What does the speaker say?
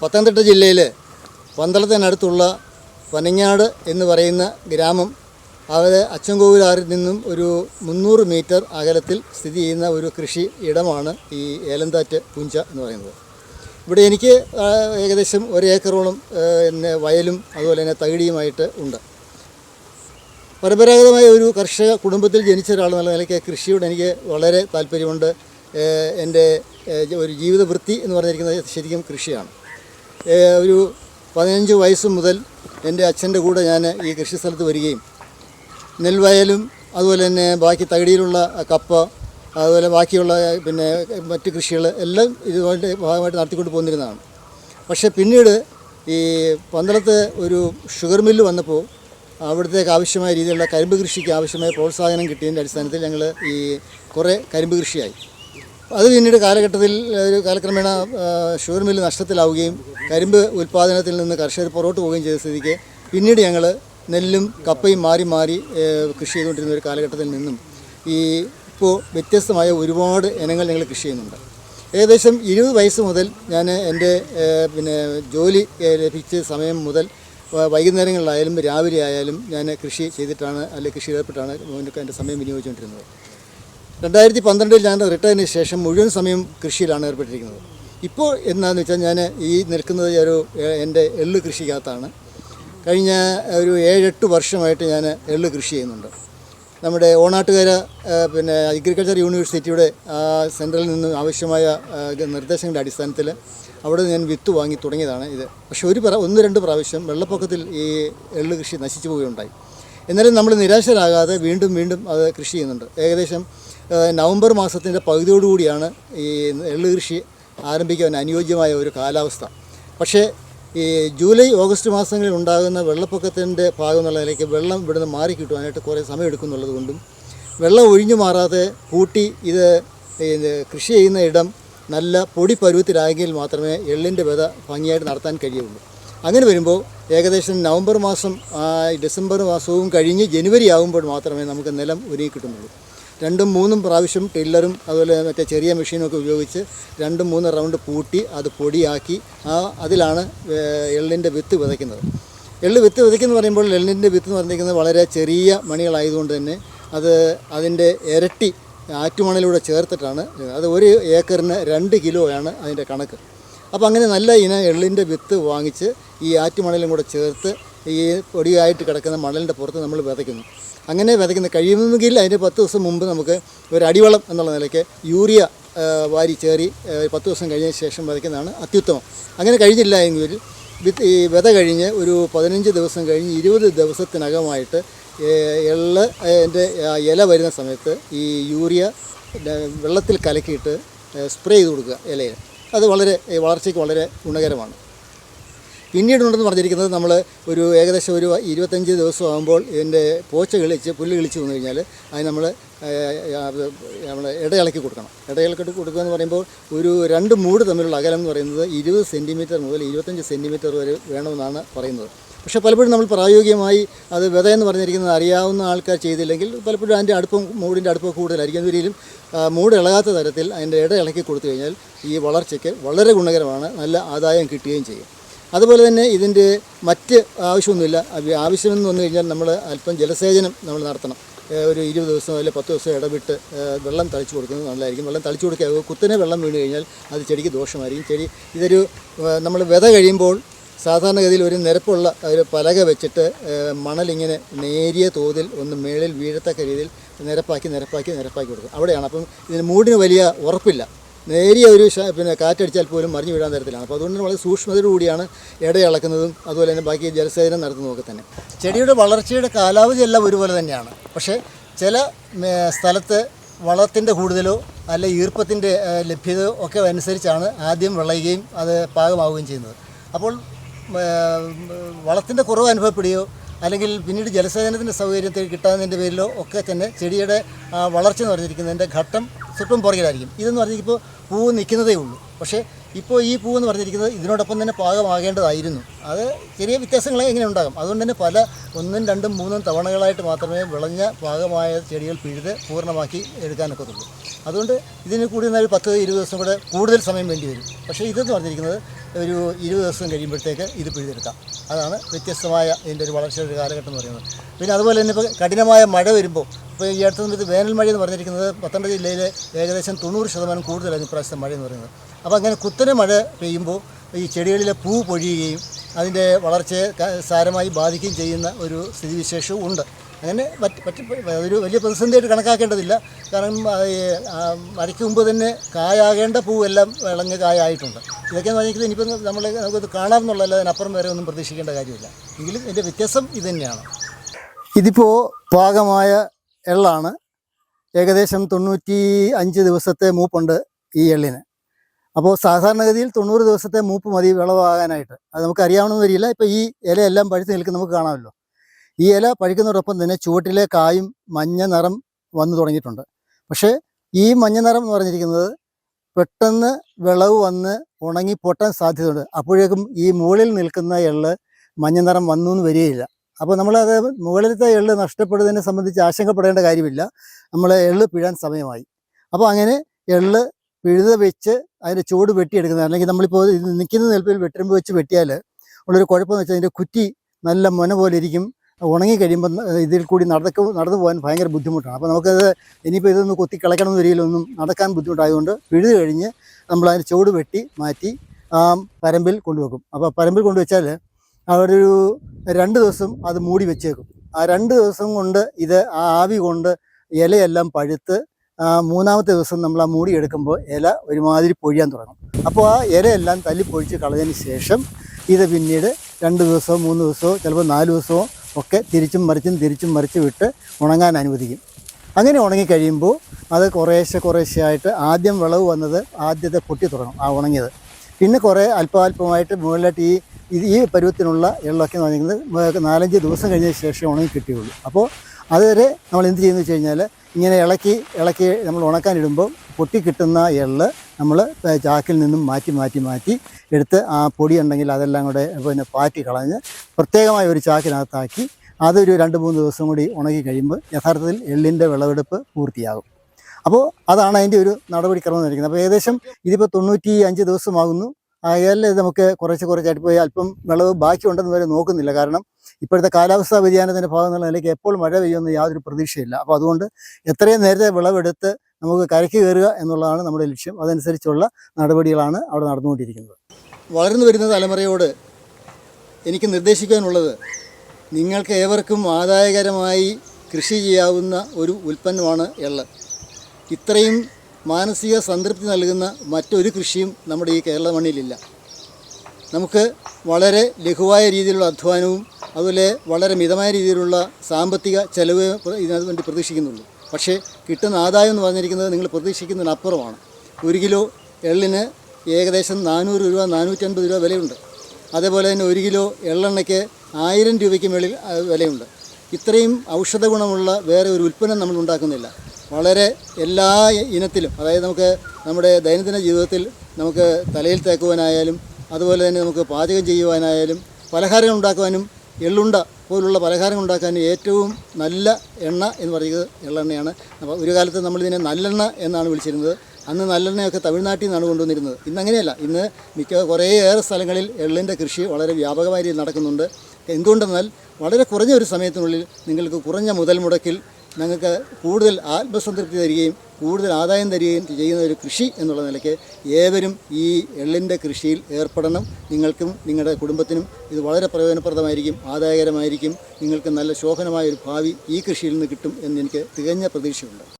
പത്തനംതിട്ട ജില്ലയിൽ പന്തളത്തിനടുത്തുള്ള പനങ്ങാട് എന്ന് പറയുന്ന ഗ്രാമം അവിടെ അച്ചൻകോവിലാറിൽ നിന്നും ഒരു മുന്നൂറ് മീറ്റർ അകലത്തിൽ സ്ഥിതി ചെയ്യുന്ന ഒരു കൃഷി ഇടമാണ് ഈ ഏലന്താറ്റ് പുഞ്ച എന്ന് പറയുന്നത്. ഇവിടെ എനിക്ക് ഏകദേശം ഒരു ഏക്കറോളം പിന്നെ വയലും അതുപോലെ തന്നെ തകിടിയുമായിട്ട് ഉണ്ട്. പരമ്പരാഗതമായ ഒരു കർഷക കുടുംബത്തിൽ ജനിച്ച ഒരാൾ എന്നുള്ള നിലയ്ക്ക് കൃഷിയോട് എനിക്ക് വളരെ താല്പര്യമുണ്ട്. എന്റെ ഒരു ജീവിത വൃത്തി എന്ന് പറഞ്ഞിരിക്കുന്നത് ശരിക്കും കൃഷിയാണ്. ഒരു പതിനഞ്ച് വയസ്സ് മുതൽ എന്റെ അച്ഛന്റെ കൂടെ ഞാൻ ഈ കൃഷി സ്ഥലത്ത് വരികയും നെൽവയലും അതുപോലെ തന്നെ ബാക്കി തകിടിയിലുള്ള കപ്പ അതുപോലെ ബാക്കിയുള്ള പിന്നെ മറ്റ് കൃഷികൾ എല്ലാം ഇതുമായിട്ട് ഭാഗമായിട്ട് നടത്തിക്കൊണ്ട് പോന്നിരുന്നതാണ്. പക്ഷേ പിന്നീട് ഈ പന്തളത്ത് ഒരു ഷുഗർ മില്ല് വന്നപ്പോൾ അവിടത്തേക്ക് ആവശ്യമായ രീതിയിലുള്ള കരിമ്പ് കൃഷിക്ക് ആവശ്യമായ പ്രോത്സാഹനം കിട്ടിയതിന്റെ അടിസ്ഥാനത്തിൽ ഞങ്ങൾ ഈ കുറേ കരിമ്പ് കൃഷിയായി. അത് പിന്നീട് കാലഘട്ടത്തിൽ ഒരു കാലക്രമേണ ഷുഗർ മില്ല് നഷ്ടത്തിലാവുകയും കരിമ്പ് ഉൽപ്പാദനത്തിൽ നിന്ന് കർഷകർ പുറകോട്ട് പോവുകയും ചെയ്ത സ്ഥിതിക്ക് പിന്നീട് ഞങ്ങൾ നെല്ലും കപ്പയും മാറി മാറി കൃഷി ചെയ്തുകൊണ്ടിരുന്ന ഒരു കാലഘട്ടത്തിൽ നിന്നും ഈ ഇപ്പോൾ വ്യത്യസ്തമായ ഒരുപാട് ഇനങ്ങൾ ഞങ്ങൾ കൃഷി ചെയ്യുന്നുണ്ട്. ഏകദേശം ഇരുപത് വയസ്സ് മുതൽ ഞാൻ എന്റെ പിന്നെ ജോലി ലഭിച്ച സമയം മുതൽ വൈകുന്നേരങ്ങളിലായാലും രാവിലെ ആയാലും ഞാൻ കൃഷി ചെയ്തിട്ടാണ് അല്ലെങ്കിൽ കൃഷി ഏർപ്പെട്ടാണ് എന്റെ സമയം വിനിയോഗിച്ചുകൊണ്ടിരുന്നത്. രണ്ടായിരത്തി പന്ത്രണ്ടിൽ ഞാൻ റിട്ടയറിന് ശേഷം മുഴുവൻ സമയം കൃഷിയിലാണ് ഏർപ്പെട്ടിരിക്കുന്നത്. ഇപ്പോൾ എന്താണെന്ന് വെച്ചാൽ ഞാൻ ഈ നിൽക്കുന്നത് ഒരു എന്റെ എള്ള് കൃഷിക്കകത്താണ്. കഴിഞ്ഞ ഒരു ഏഴെട്ട് വർഷമായിട്ട് ഞാൻ എള്ള് കൃഷി ചെയ്യുന്നുണ്ട്. നമ്മുടെ ഓണാട്ടുകര പിന്നെ അഗ്രികൾച്ചർ യൂണിവേഴ്സിറ്റിയുടെ സെന്ററിൽ നിന്ന് ആവശ്യമായ നിർദ്ദേശങ്ങളുടെ അടിസ്ഥാനത്തിൽ അവിടെ ഞാൻ വിത്ത് വാങ്ങി തുടങ്ങിയതാണ് ഇത്. പക്ഷേ ഒരു പ്ര ഒന്ന് രണ്ട് പ്രാവശ്യം വെള്ളപ്പൊക്കത്തിൽ ഈ എള്ള് കൃഷി നശിച്ചു പോവുകയുണ്ടായി. എന്നാലും നമ്മൾ നിരാശരാകാതെ വീണ്ടും വീണ്ടും അത് കൃഷി ചെയ്യുന്നുണ്ട്. ഏകദേശം നവംബർ മാസത്തിന്റെ പകുതിയോടുകൂടിയാണ് ഈ നെല്ല് കൃഷി ആരംഭിക്കാൻ അനുയോജ്യമായ ഒരു കാലാവസ്ഥ. പക്ഷേ ഈ ജൂലൈ ഓഗസ്റ്റ് മാസങ്ങളിൽ ഉണ്ടാകുന്ന വെള്ളപ്പൊക്കത്തിന്റെ ഭാഗം എന്നുള്ള നിലയ്ക്ക് വെള്ളം ഇവിടുന്ന് മാറി കിട്ടുവാനായിട്ട് കുറേ സമയം എടുക്കുന്നുള്ളത് കൊണ്ടും വെള്ളം ഒഴിഞ്ഞു മാറാതെ കൂട്ടി ഇത് കൃഷി ചെയ്യുന്ന ഇടം നല്ല പൊടി പരുവത്തിലായെങ്കിൽ മാത്രമേ എള്ളിന്റെ വിത ഭംഗിയായിട്ട് നടത്താൻ കഴിയുള്ളൂ. അങ്ങനെ വരുമ്പോൾ ഏകദേശം നവംബർ മാസം ഡിസംബർ മാസവും കഴിഞ്ഞ് ജനുവരി ആകുമ്പോൾ മാത്രമേ നമുക്ക് നിലം ഒരുങ്ങി കിട്ടുന്നുള്ളൂ. രണ്ടും മൂന്നും പ്രാവശ്യം ടില്ലറും അതുപോലെ മറ്റേ ചെറിയ മെഷീനൊക്കെ ഉപയോഗിച്ച് രണ്ടും മൂന്ന് റൗണ്ട് പൂട്ടി അത് പൊടിയാക്കി ആ അതിലാണ് എള്ളിന്റെ വിത്ത് വിതയ്ക്കുന്നത്. എള്ള് വിത്ത് വിതയ്ക്കുന്ന പറയുമ്പോൾ എള്ളിന്റെ വിത്ത് എന്ന് പറഞ്ഞിരിക്കുന്നത് വളരെ ചെറിയ മണികളായതുകൊണ്ട് തന്നെ അത് അതിന്റെ ഇരട്ടി ആറ്റുമണലിലൂടെ ചേർത്തിട്ടാണ് അത് ഒരു ഏക്കറിന് രണ്ട് കിലോയാണ് അതിന്റെ കണക്ക്. അപ്പോൾ അങ്ങനെ നല്ല ഇനം എള്ളിന്റെ വിത്ത് വാങ്ങിച്ച് ഈ ആറ്റുമണലും കൂടെ ചേർത്ത് ഈ പൊടിയായിട്ട് കിടക്കുന്ന മണലിന്റെ പുറത്ത് നമ്മൾ വിതയ്ക്കുന്നു. അങ്ങനെ വിതയ്ക്കുന്ന കഴിയുമെങ്കിൽ അതിന് പത്ത് ദിവസം മുമ്പ് നമുക്ക് ഒരു അടിവളം എന്നുള്ള നിലയ്ക്ക് യൂറിയ വാരി ചേറി പത്ത് ദിവസം കഴിഞ്ഞ ശേഷം വിതയ്ക്കുന്നതാണ് അത്യുത്തമം. അങ്ങനെ കഴിഞ്ഞില്ല എങ്കിൽ ഈ വിത കഴിഞ്ഞ് ഒരു പതിനഞ്ച് ദിവസം കഴിഞ്ഞ് ഇരുപത് ദിവസത്തിനകമായിട്ട് എള്ള് അതിന്റെ ഇല വരുന്ന സമയത്ത് ഈ യൂറിയ വെള്ളത്തിൽ കലക്കിയിട്ട് സ്പ്രേ ചെയ്ത് കൊടുക്കുക ഇലയിൽ. അത് വളരെ വളർച്ചയ്ക്ക് വളരെ ഗുണകരമാണ്. പിന്നീട് ഉണ്ടെന്ന് പറഞ്ഞിരിക്കുന്നത് നമ്മൾ ഒരു ഏകദേശം ഒരു ഇരുപത്തഞ്ച് ദിവസം ആകുമ്പോൾ ഇതിന്റെ പോച്ച കിളിച്ച് പുല്ല് കിളിച്ച് വന്നു കഴിഞ്ഞാൽ അത് നമ്മൾ നമ്മൾ ഇടയിളക്കി കൊടുക്കണം. ഇടയിളക്കി കൊടുക്കുക എന്ന് പറയുമ്പോൾ ഒരു രണ്ട് മൂട് തമ്മിലുള്ള അകലം എന്ന് പറയുന്നത് ഇരുപത് സെന്റിമീറ്റർ മുതൽ ഇരുപത്തഞ്ച് സെന്റിമീറ്റർ വരെ വേണമെന്നാണ് പറയുന്നത്. പക്ഷേ പലപ്പോഴും നമ്മൾ പ്രായോഗികമായി അത് വിതയെന്ന് എന്ന് പറഞ്ഞിരിക്കുന്നത് അറിയാവുന്ന ആൾക്കാർ ചെയ്തില്ലെങ്കിൽ പലപ്പോഴും അതിന്റെ അടുപ്പം മൂടിന്റെ അടുപ്പം കൂടുതലായിരിക്കും. അതുവരെയും മൂട് ഇളകാത്ത തരത്തിൽ അതിന്റെ ഇട ഇളക്കി കൊടുത്തു കഴിഞ്ഞാൽ ഈ വളർച്ചയ്ക്ക് വളരെ ഗുണകരമാണ് നല്ല ആദായം കിട്ടുകയും ചെയ്യും. അതുപോലെ തന്നെ ഇതിന്റെ മറ്റ് ആവശ്യമൊന്നുമില്ല. ആവശ്യമെന്ന് വന്നു കഴിഞ്ഞാൽ നമ്മൾ അല്പം ജലസേചനം നമ്മൾ നടത്തണം. ഒരു ഇരുപത് ദിവസം അല്ലെങ്കിൽ പത്ത് ദിവസം ഇടവിട്ട് വെള്ളം തളിച്ചു കൊടുക്കുന്നത് നല്ലതായിരിക്കും. വെള്ളം തളിച്ചു കൊടുക്കുക. കുത്തനെ വെള്ളം വീണ് കഴിഞ്ഞാൽ അത് ചെടിക്ക് ദോഷമായിരിക്കും. ചെടി ഇതൊരു നമ്മൾ വിത കഴിയുമ്പോൾ സാധാരണഗതിയിൽ ഒരു നിരപ്പുള്ള ഒരു പലക വെച്ചിട്ട് മണലിങ്ങനെ നേരിയ തോതിൽ ഒന്ന് മേളിൽ വീഴത്തക്ക രീതിയിൽ നിരപ്പാക്കി നിരപ്പാക്കി നിരപ്പാക്കി കൊടുക്കും. അവിടെയാണ്. അപ്പം ഇതിന് മൂടിന് വലിയ ഉറപ്പില്ല. നേരിയ ഒരു പിന്നെ കാറ്റടിച്ചാൽ പോലും മറിഞ്ഞു വീഴാൻ തരത്തിലാണ് അപ്പോൾ അതുകൊണ്ട് വളരെ സൂക്ഷ്മതയോടു കൂടിയാണ് ഇടയിളക്കുന്നതും അതുപോലെ തന്നെ ബാക്കി ജലസേചനം നടത്തുന്നതൊക്കെ തന്നെ. ചെടിയുടെ വളർച്ചയുടെ കാലാവധി എല്ലാം ഒരുപോലെ തന്നെയാണ്. പക്ഷേ ചില സ്ഥലത്ത് വളത്തിന്റെ കൂടുതലോ അല്ലെ ഈർപ്പത്തിന്റെ ലഭ്യതയോ ഒക്കെ അനുസരിച്ചാണ് ആദ്യം വിളയുകയും അത് പാകമാവുകയും ചെയ്യുന്നത്. അപ്പോൾ വളത്തിന്റെ കുറവ് അനുഭവപ്പെടുകയോ അല്ലെങ്കിൽ പിന്നീട് ജലസേചനത്തിന്റെ സൗകര്യത്തിൽ കിട്ടാതിന്റെ പേരിലോ ഒക്കെ തന്നെ ചെടിയുടെ വളർച്ച എന്ന് പറഞ്ഞിരിക്കുന്നതിന്റെ ഘട്ടം സ്വല്പം പുറകിലായിരിക്കും. ഇതെന്ന് പറഞ്ഞിരിക്കുമ്പോൾ പൂവ് നിൽക്കുന്നതേ ഉള്ളൂ. പക്ഷേ ഇപ്പോൾ ഈ പൂവ് എന്ന് പറഞ്ഞിരിക്കുന്നത് ഇതിനോടൊപ്പം തന്നെ പാകമാകേണ്ടതായിരുന്നു. അത് ചെറിയ വ്യത്യാസങ്ങളെ എങ്ങനെ ഉണ്ടാകും. അതുകൊണ്ട് തന്നെ പല ഒന്നും രണ്ടും മൂന്നും തവണകളായിട്ട് മാത്രമേ വിളഞ്ഞ പാകമായ ചെടികൾ പിഴുത് പൂർണമാക്കി എടുക്കാനൊക്കത്തുള്ളൂ അതുകൊണ്ട് ഇതിന് കൂടി ഒരു പത്ത് ഇരുപത് ദിവസം കൂടെ കൂടുതൽ സമയം വേണ്ടി വരും. പക്ഷേ ഇതെന്ന് പറഞ്ഞിരിക്കുന്നത് ഒരു ഇരുപത് ദിവസം കഴിയുമ്പോഴത്തേക്ക് ഇത് പിഴുതെടുക്കാം. അതാണ് വ്യത്യസ്തമായ ഇതിന്റെ ഒരു വളർച്ചയുടെ ഒരു കാലഘട്ടം എന്ന് പറയുന്നത്. പിന്നെ അതുപോലെ തന്നെ ഇപ്പോൾ കഠിനമായ മഴ വരുമ്പോൾ ഇപ്പോൾ ഈ അടുത്ത സമയത്ത് വേനൽ മഴ എന്ന് പറഞ്ഞിരിക്കുന്നത് പത്തനംതിട്ട ജില്ലയിലെ ഏകദേശം തൊണ്ണൂറ് ശതമാനം കൂടുതലായിരുന്നു ഇപ്രാവശ്യത്തെ മഴ എന്ന് പറയുന്നത്. അപ്പോൾ അങ്ങനെ കുത്തനെ മഴ പെയ്യുമ്പോൾ ഈ ചെടികളിലെ പൂ പൊഴിയുകയും അതിന്റെ വളർച്ചയെ സാരമായി ബാധിക്കുകയും ചെയ്യുന്ന ഒരു സ്ഥിതിവിശേഷവും ഉണ്ട്. അങ്ങനെ പറ്റി ഒരു വലിയ പ്രതിസന്ധിയായിട്ട് കണക്കാക്കേണ്ടതില്ല. കാരണം മരയ്ക്ക് മുമ്പ് തന്നെ കായാകേണ്ട പൂവെല്ലാം വിളഞ്ഞ് കായായിട്ടുണ്ട്. ഇതൊക്കെയെന്ന് പറഞ്ഞാൽ ഇനിയിപ്പം നമ്മൾ നമുക്കത് കാണാമെന്നുള്ളതല്ല അതിനപ്പുറം വരെ ഒന്നും പ്രതീക്ഷിക്കേണ്ട കാര്യമില്ല. എങ്കിലും ഇതിന്റെ വ്യത്യാസം ഇത് തന്നെയാണ് ഇതിപ്പോൾ പാകമായ എള്ളാണ്. ഏകദേശം തൊണ്ണൂറ്റി അഞ്ച് ദിവസത്തെ മൂപ്പുണ്ട് ഈ എള്ളിന്. അപ്പോൾ സാധാരണഗതിയിൽ തൊണ്ണൂറ് ദിവസത്തെ മൂപ്പ് മതി വിളവാകാനായിട്ട്. അത് നമുക്ക് അറിയാവണമെന്ന് വരില്ല ഇപ്പോൾ ഈ ഇലയെല്ലാം പഴുത്ത് നിൽക്കുന്ന നമുക്ക് കാണാമല്ലോ. ഈ ഇല പഴുക്കുന്നതോടൊപ്പം തന്നെ ചുവട്ടിലെ കായും മഞ്ഞ നിറം വന്നു തുടങ്ങിയിട്ടുണ്ട്. പക്ഷേ ഈ മഞ്ഞ നിറം എന്ന് പറഞ്ഞിരിക്കുന്നത് പെട്ടെന്ന് വിളവ് വന്ന് ഉണങ്ങി പൊട്ടാൻ സാധ്യതയുണ്ട്. അപ്പോഴേക്കും ഈ മുകളിൽ നിൽക്കുന്ന എള്ള് മഞ്ഞ നിറം വന്നു എന്ന് വരികയില്ല. അപ്പോൾ നമ്മളത് മുകളിലത്തെ എള്ള് നഷ്ടപ്പെടുന്നതിനെ സംബന്ധിച്ച് ആശങ്കപ്പെടേണ്ട കാര്യമില്ല. നമ്മൾ എള്ള് പിഴാൻ സമയമായി. അപ്പോൾ അങ്ങനെ എള്ള് പിഴുത വെച്ച് അതിന്റെ ചൂട് വെട്ടിയെടുക്കുന്നത് അല്ലെങ്കിൽ നമ്മളിപ്പോൾ നിൽക്കുന്ന നിലപ്പിൽ വെട്ടിരുമ്പ് വെച്ച് വെട്ടിയാൽ ഉള്ളൊരു കുഴപ്പമെന്ന് വെച്ചാൽ അതിന്റെ കുറ്റി നല്ല മൊന പോലെ ഇരിക്കും. ഉണങ്ങി കഴിയുമ്പോൾ ഇതിൽ കൂടി നടക്ക നടന്നു പോകാൻ ഭയങ്കര ബുദ്ധിമുട്ടാണ്. അപ്പോൾ നമുക്കത് ഇനിയിപ്പോൾ ഇതൊന്ന് കൊത്തി കളയ്ക്കണമെന്ന് രീതിയിലൊന്നും നടക്കാൻ ബുദ്ധിമുട്ടായതുകൊണ്ട് പിഴുത് കഴിഞ്ഞ് നമ്മൾ അതിന് ചുവട് വെട്ടി മാറ്റി ആ പരമ്പിൽ കൊണ്ടുവെക്കും. അപ്പോൾ പരമ്പിൽ കൊണ്ടുവച്ചാൽ ഒരു രണ്ട് ദിവസം അത് മൂടി വെച്ചേക്കും. ആ രണ്ട് ദിവസം കൊണ്ട് ഇത് ആ ആവി കൊണ്ട് ഇലയെല്ലാം പഴുത്ത് മൂന്നാമത്തെ ദിവസം നമ്മൾ ആ മൂടി എടുക്കുമ്പോൾ ഇല ഒരുമാതിരി പൊഴിയാൻ തുടങ്ങും. അപ്പോൾ ആ ഇലയെല്ലാം തല്ലി പൊഴിച്ച് കളഞ്ഞതിന് ശേഷം ഇത് പിന്നീട് രണ്ട് ദിവസമോ മൂന്ന് ദിവസമോ ചിലപ്പോൾ നാല് ദിവസമോ ഒക്കെ തിരിച്ചും മറിച്ചും തിരിച്ചും മറിച്ചും വിട്ട് ഉണങ്ങാൻ അനുവദിക്കും. അങ്ങനെ ഉണങ്ങിക്കഴിയുമ്പോൾ അത് കുറേശ്ശെ കുറേശ്ശെ ആയിട്ട് ആദ്യം വിളവ് വന്നത് ആദ്യത്തെ പൊട്ടി തുടങ്ങും ആ ഉണങ്ങിയത്. പിന്നെ കുറേ അല്പാൽപമായിട്ട് മുകളിലായിട്ട് ഈ ഇത് ഈ പരുവത്തിനുള്ള എള്ളൊക്കെ എന്ന് പറഞ്ഞിരിക്കുന്നത് നാലഞ്ച് ദിവസം കഴിഞ്ഞ ശേഷം ഉണങ്ങി കിട്ടിയുള്ളൂ. അപ്പോൾ അതുവരെ നമ്മൾ എന്ത് ചെയ്യുന്നു വെച്ച് കഴിഞ്ഞാൽ ഇങ്ങനെ ഇളക്കി ഇളക്കി നമ്മൾ ഉണക്കാനിടുമ്പോൾ പൊട്ടി കിട്ടുന്ന എള്ള് നമ്മൾ ചാക്കിൽ നിന്നും മാറ്റി മാറ്റി മാറ്റി എടുത്ത് ആ പൊടി ഉണ്ടെങ്കിൽ അതെല്ലാം കൂടെ പിന്നെ പാറ്റി കളഞ്ഞ് പ്രത്യേകമായ ഒരു ചാക്കിനകത്താക്കി അതൊരു രണ്ട് മൂന്ന് ദിവസം കൂടി ഉണങ്ങി കഴിയുമ്പോൾ യഥാർത്ഥത്തിൽ എള്ളിന്റെ വിളവെടുപ്പ് പൂർത്തിയാകും. അപ്പോൾ അതാണ് അതിന്റെ ഒരു നടപടിക്രമം എന്നിരിക്കുന്നത് അപ്പോൾ ഏകദേശം ഇതിപ്പോൾ തൊണ്ണൂറ്റി അഞ്ച് ദിവസമാകുന്നു. ആയാൽ നമുക്ക് കുറച്ച് കുറച്ചായിട്ട് പോയി അല്പം വിളവ് ബാക്കിയുണ്ടെന്ന് വരെ നോക്കുന്നില്ല. കാരണം ഇപ്പോഴത്തെ കാലാവസ്ഥാ വ്യതിയാനത്തിന്റെ ഭാഗം എന്നുള്ള നിലയ്ക്ക് എപ്പോൾ മഴ പെയ്യുമെന്ന് യാതൊരു പ്രതീക്ഷയില്ല. അപ്പോൾ അതുകൊണ്ട് എത്രയും നേരത്തെ വിളവെടുത്ത് നമുക്ക് കരയ്ക്ക് കയറുക എന്നുള്ളതാണ് നമ്മുടെ ലക്ഷ്യം. അതനുസരിച്ചുള്ള നടപടികളാണ് അവിടെ നടന്നുകൊണ്ടിരിക്കുന്നത്. വളർന്നു വരുന്ന തലമുറയോട് എനിക്ക് നിർദ്ദേശിക്കാനുള്ളത് നിങ്ങൾക്ക് ഏവർക്കും ആദായകരമായി കൃഷി ചെയ്യാവുന്ന ഒരു ഉൽപ്പന്നമാണ് എള്ള്. ഇത്രയും മാനസിക സംതൃപ്തി നൽകുന്ന മറ്റൊരു കൃഷിയും നമ്മുടെ ഈ കേരള മണ്ണിലില്ല. നമുക്ക് വളരെ ലഘുവായ രീതിയിലുള്ള അധ്വാനവും അതുപോലെ വളരെ മിതമായ രീതിയിലുള്ള സാമ്പത്തിക ചെലവ് ഇതിനു വേണ്ടി പ്രതീക്ഷിക്കുന്നുള്ളൂ. പക്ഷേ കിട്ടുന്ന ആദായം എന്ന് പറഞ്ഞിരിക്കുന്നത് നിങ്ങൾ പ്രതീക്ഷിക്കുന്നതിനപ്പുറമാണ്. ഒരു കിലോ എള്ളിന് ഏകദേശം നാനൂറ് രൂപ നാനൂറ്റൻപത് രൂപ വിലയുണ്ട്. അതേപോലെ തന്നെ ഒരു കിലോ എള്ളെണ്ണയ്ക്ക് ആയിരം രൂപയ്ക്ക് മേളിൽ വിലയുണ്ട്. ഇത്രയും ഔഷധ ഗുണമുള്ള വേറെ ഒരു ഉൽപ്പന്നം നമ്മൾ ഉണ്ടാക്കുന്നില്ല. വളരെ എല്ലാ ഇനത്തിലും അതായത് നമുക്ക് നമ്മുടെ ദൈനംദിന ജീവിതത്തിൽ നമുക്ക് തലയിൽ തേക്കുവാനായാലും അതുപോലെ തന്നെ നമുക്ക് പാചകം ചെയ്യുവാനായാലും പലഹാരങ്ങൾ ഉണ്ടാക്കുവാനും എള്ളുണ്ട പോലുള്ള പലഹാരങ്ങൾ ഉണ്ടാക്കാൻ ഏറ്റവും നല്ല എണ്ണ എന്ന് പറയുന്നത് എള്ളെണ്ണയാണ് അപ്പോൾ ഒരു കാലത്ത് നമ്മളിതിനെ നല്ലെണ്ണ എന്നാണ് വിളിച്ചിരുന്നത്. അന്ന് നല്ലെണ്ണയൊക്കെ തമിഴ്നാട്ടിൽ നിന്നാണ് കൊണ്ടുവന്നിരുന്നത്. ഇന്ന് അങ്ങനെയല്ല. ഇന്ന് മിക്ക കുറേയേറെ സ്ഥലങ്ങളിൽ എള്ളിന്റെ കൃഷി വളരെ വ്യാപകമായി നടക്കുന്നുണ്ട്. എന്തുകൊണ്ടെന്നാൽ വളരെ കുറഞ്ഞ ഒരു സമയത്തിനുള്ളിൽ നിങ്ങൾക്ക് കുറഞ്ഞ മുതൽ മുടക്കിൽ ഞങ്ങൾക്ക് കൂടുതൽ ആത്മസംതൃപ്തി തരികയും കൂടുതൽ ആദായം തരികയും ചെയ്യുന്ന ഒരു കൃഷി എന്നുള്ള നിലയ്ക്ക് ഏവരും ഈ എള്ളിന്റെ കൃഷിയിൽ ഏർപ്പെടണം. നിങ്ങൾക്കും നിങ്ങളുടെ കുടുംബത്തിനും ഇത് വളരെ പ്രയോജനപ്രദമായിരിക്കും ആദായകരമായിരിക്കും. നിങ്ങൾക്ക് നല്ല ശോഭനമായ ഒരു ഭാവി ഈ കൃഷിയിൽ നിന്ന് കിട്ടും എന്ന് എനിക്ക് തികഞ്ഞ പ്രതീക്ഷയുണ്ട്.